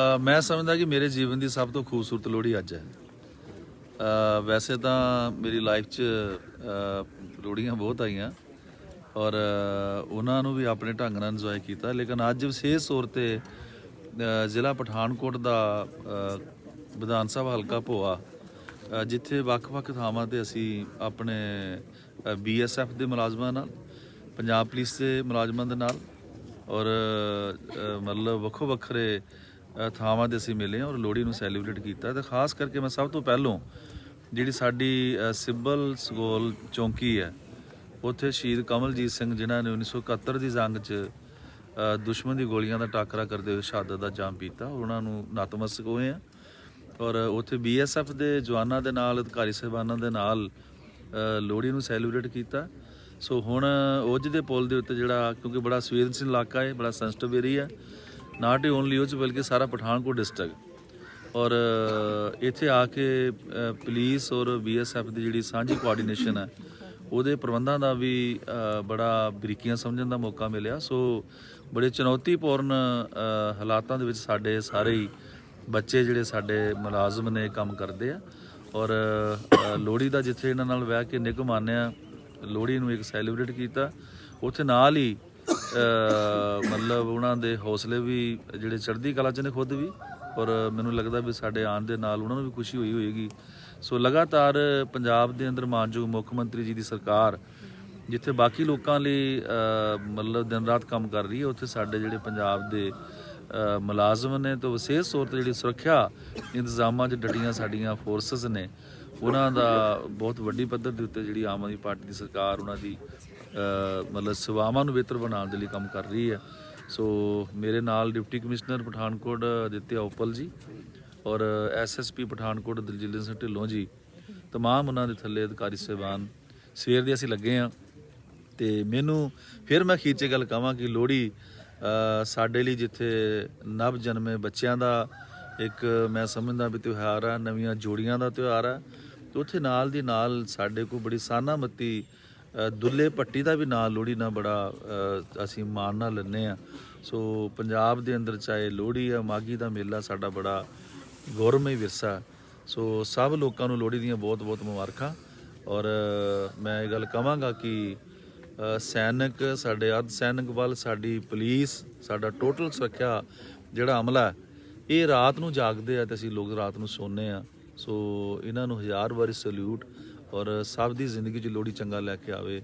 ਮੈਂ ਸਮਝਦਾ ਕਿ ਮੇਰੇ ਜੀਵਨ ਦੀ ਸਭ ਤੋਂ ਖੂਬਸੂਰਤ ਲੋਹੜੀ ਅੱਜ ਹੈ। ਵੈਸੇ ਤਾਂ ਮੇਰੀ ਲਾਈਫ 'ਚ ਲੋਹੜੀਆਂ ਬਹੁਤ ਆਈਆਂ ਔਰ ਉਹਨਾਂ ਨੂੰ ਵੀ ਆਪਣੇ ਢੰਗ ਨਾਲ ਇੰਜੋਏ ਕੀਤਾ, ਲੇਕਿਨ ਅੱਜ ਵਿਸ਼ੇਸ਼ ਤੌਰ ਤੇ ਜ਼ਿਲ੍ਹਾ ਪਠਾਨਕੋਟ ਦਾ ਵਿਧਾਨ ਸਭਾ ਹਲਕਾ ਭੋਆ ਜਿੱਥੇ ਵੱਖ-ਵੱਖ ਥਾਵਾਂ ਤੇ ਅਸੀਂ ਆਪਣੇ ਬੀਐਸਐਫ ਦੇ ਮੁਲਾਜ਼ਮਾਂ ਨਾਲ, ਪੰਜਾਬ ਪੁਲਿਸ ਦੇ ਮੁਲਾਜ਼ਮਾਂ ਦੇ ਨਾਲ ਔਰ ਮਤਲਬ ਵੱਖੋ ਵੱਖਰੇ ਥਾਵਾਂ ਦੇ ਅਸੀਂ ਮਿਲੇ ਹਾਂ ਔਰ ਲੋਹੜੀ ਨੂੰ ਸੈਲੀਬ੍ਰੇਟ ਕੀਤਾ। ਤੇ ਖਾਸ ਕਰਕੇ ਮੈਂ ਸਭ ਤੋਂ ਪਹਿਲੋਂ ਜਿਹੜੀ ਸਾਡੀ ਅ, ਸਿੱਬਲ ਸਕੂਲ ਚੌਂਕੀ ਹੈ ਉੱਥੇ ਸ਼ਹੀਦ ਕਮਲਜੀਤ ਸਿੰਘ ਜਿਨ੍ਹਾਂ ਨੇ 1971 ਦੀ ਜੰਗ 'ਚ ਦੁਸ਼ਮਣ ਦੀ ਗੋਲੀਆਂ ਦਾ ਟਾਕਰਾ ਕਰਦੇ ਹੋਏ ਸ਼ਹਾਦਤ ਦਾ ਜਾਮ ਪੀਤਾ। ਉਹਨਾਂ ਨੂੰ ਨਤਮਸਤਕ ਹੋਏ ਆ ਔਰ ਉੱਥੇ ਬੀਐਸਐਫ ਦੇ ਜਵਾਨਾਂ ਦੇ ਨਾਲ ਅਧਿਕਾਰੀ ਸਾਹਿਬਾਨਾਂ ਦੇ ਨਾਲ ਲੋਹੜੀ ਨੂੰ ਸੈਲੀਬ੍ਰੇਟ ਕੀਤਾ। ਸੋ ਹੁਣ ਉਜ ਦੇ ਪੁਲ ਦੇ ਉੱਤੇ ਜਿਹੜਾ ਕਿਉਂਕਿ ਬੜਾ ਸੰਵੇਦਨਸ਼ੀਲ ਇਲਾਕਾ ਹੈ ਬੜਾ ਸੈਂਸਿਟਿਵ ਏਰੀਆ ਨਾਟ ਓਨਲੀ ਉਹ 'ਚ ਬਲਕਿ ਸਾਰਾ ਪਠਾਨਕੋਟ ਡਿਸਟ੍ਰਿਕਟ ਔਰ ਇੱਥੇ ਆ ਕੇ ਅ, ਪੁਲਿਸ ਔਰ ਬੀਐਸਐਫ ਦੀ ਜਿਹੜੀ ਸਾਂਝੀ ਕੋਆਰਡੀਨੇਸ਼ਨ ਹੈ ਉਹਦੇ ਪ੍ਰਬੰਧਾਂ ਦਾ ਵੀ ਬੜਾ ਬਰੀਕੀਆਂ ਸਮਝਣ ਦਾ ਮੌਕਾ ਮਿਲਿਆ। ਸੋ ਬੜੇ ਚੁਣੌਤੀਪੂਰਨ ਹਾਲਾਤਾਂ ਦੇ ਵਿੱਚ ਸਾਡੇ ਸਾਰੇ ਹੀ ਬੱਚੇ ਜਿਹੜੇ ਸਾਡੇ ਮੁਲਾਜ਼ਮ ਨੇ ਕੰਮ ਕਰਦੇ ਆ। ਔਰ ਲੋਹੜੀ ਦਾ ਜਿੱਥੇ ਇਹਨਾਂ ਨਾਲ ਬਹਿ ਕੇ ਨਿੱਘ ਮਾਨਿਆ ਲੋਹੜੀ ਨੂੰ ਇੱਕ ਸੈਲੀਬ੍ਰੇਟ ਕੀਤਾ। ਉੱਥੇ ਨਾਲ ਹੀ ਮਤਲਬ ਉਹਨਾਂ ਦੇ ਹੌਸਲੇ ਵੀ ਜਿਹੜੇ ਚੜ੍ਹਦੀ ਕਲਾ ਚ ਨੇ ਖੁਦ ਵੀ, ਔਰ ਮੈਨੂੰ ਲੱਗਦਾ ਵੀ ਸਾਡੇ ਆਉਣ ਦੇ ਨਾਲ ਉਹਨਾਂ ਨੂੰ ਵੀ ਖੁਸ਼ੀ ਹੋਈ ਹੋਏਗੀ। ਸੋ ਲਗਾਤਾਰ ਪੰਜਾਬ ਦੇ ਅੰਦਰ ਮਾਨਯੋਗ ਮੁੱਖ ਮੰਤਰੀ ਜੀ ਦੀ ਸਰਕਾਰ, ਜਿੱਥੇ ਬਾਕੀ ਲੋਕਾਂ ਲਈ ਮਤਲਬ ਦਿਨ ਰਾਤ ਕੰਮ ਕਰ ਰਹੀ ਹੈ, ਉੱਥੇ ਸਾਡੇ ਜਿਹੜੇ ਪੰਜਾਬ ਦੇ ਮੁਲਾਜ਼ਮ ਨੇ, ਤੇ ਵਿਸ਼ੇਸ਼ ਤੌਰ ਤੇ ਜਿਹੜੀ ਸੁਰੱਖਿਆ ਇੰਤਜ਼ਾਮਾਂ 'ਚ ਡਟੀਆਂ ਸਾਡੀਆਂ ਫੋਰਸਸ ਨੇ ਉਹਨਾਂ ਦਾ ਬਹੁਤ ਵੱਡੀ ਪੱਧਰ ਦੇ ਉੱਤੇ ਜਿਹੜੀ ਆਮ ਆਦਮੀ ਪਾਰਟੀ ਦੀ ਸਰਕਾਰ ਉਹਨਾਂ ਦੀ ਮਤਲਬ ਸੇਵਾਵਾਂ ਨੂੰ ਬਿਹਤਰ ਬਣਾਉਣ ਦੇ ਲਈ ਕੰਮ ਕਰ ਰਹੀ ਹੈ। ਸੋ ਮੇਰੇ ਨਾਲ ਡਿਪਟੀ ਕਮਿਸ਼ਨਰ ਪਠਾਨਕੋਟ ਅਦਿੱਤਿਆ ਉਪਲ ਜੀ ਔਰ ਐਸਐਸਪੀ ਪਠਾਨਕੋਟ ਦਿਲਜੀਤ ਸਿੰਘ ਢਿੱਲੋਂ ਜੀ, ਤਮਾਮ ਉਹਨਾਂ ਦੇ ਥੱਲੇ ਅਧਿਕਾਰੀ ਸਹਿਬਾਨ। ਸਵੇਰ ਦੇ ਅਸੀਂ ਲੱਗੇ ਆ ਤੇ ਮੈਨੂੰ ਫਿਰ ਮੈਂ ਖੀਚੇ ਗੱਲ ਕਹਾਂ ਕਿ ਲੋਹੜੀ ਸਾਡੇ ਲਈ ਜਿੱਥੇ ਨਵ ਜਨਮੇ ਬੱਚਿਆਂ ਦਾ ਇੱਕ ਮੈਂ ਸਮਝਦਾ ਵੀ ਤਿਉਹਾਰ ਆ, ਨਵੀਆਂ ਜੋੜੀਆਂ ਦਾ ਤਿਉਹਾਰ ਆ ਤੇ ਉੱਥੇ ਨਾਲ ਦੀ ਨਾਲ ਸਾਡੇ ਕੋਲ ਬੜੀ ਸਾਨਾਮਤੀ ਦੁੱਲੇ ਪੱਟੀ ਦਾ ਵੀ ਨਾਲ ਲੋਹੜੀ ਨਾਲ ਬੜਾ ਅਸੀਂ ਮਾਣ ਨਾਲ ਲੈਂਦੇ ਆ ਸੋ ਪੰਜਾਬ ਦੇ ਅੰਦਰ ਚਾਹੇ ਲੋਹੜੀ ਆ ਮਾਗੀ ਦਾ ਮੇਲਾ ਸਾਡਾ ਬੜਾ ਗੌਰਵਮਈ ਵਿਰਸਾ ਸੋ ਸਭ ਲੋਕਾਂ ਨੂੰ ਲੋਹੜੀ ਦੀਆਂ ਬਹੁਤ-ਬਹੁਤ ਮੁਬਾਰਕਾਂ। ਔਰ ਮੈਂ ਇਹ ਗੱਲ ਕਹਾਂਗਾ ਕਿ ਸੈਨਿਕ, ਸਾਡੇ ਅਰਧ ਸੈਨਿਕ ਵੱਲ ਸਾਡੀ ਪੁਲਿਸ, ਸਾਡਾ ਟੋਟਲ ਸੁਰੱਖਿਆ ਜਿਹੜਾ ਅਮਲਾ ਇਹ ਰਾਤ ਨੂੰ ਜਾਗਦੇ ਆ ਤੇ ਅਸੀਂ ਲੋਕ ਰਾਤ ਨੂੰ ਸੌਂਦੇ ਆ ਸੋ ਇਹਨਾਂ ਨੂੰ ਹਜ਼ਾਰ ਵਾਰੀ ਸਲੂਟ ਔਰ ਸਭ ਦੀ ਜ਼ਿੰਦਗੀ 'ਚ ਲੋਹੜੀ ਚੰਗਾ ਲੈ ਕੇ ਆਵੇ।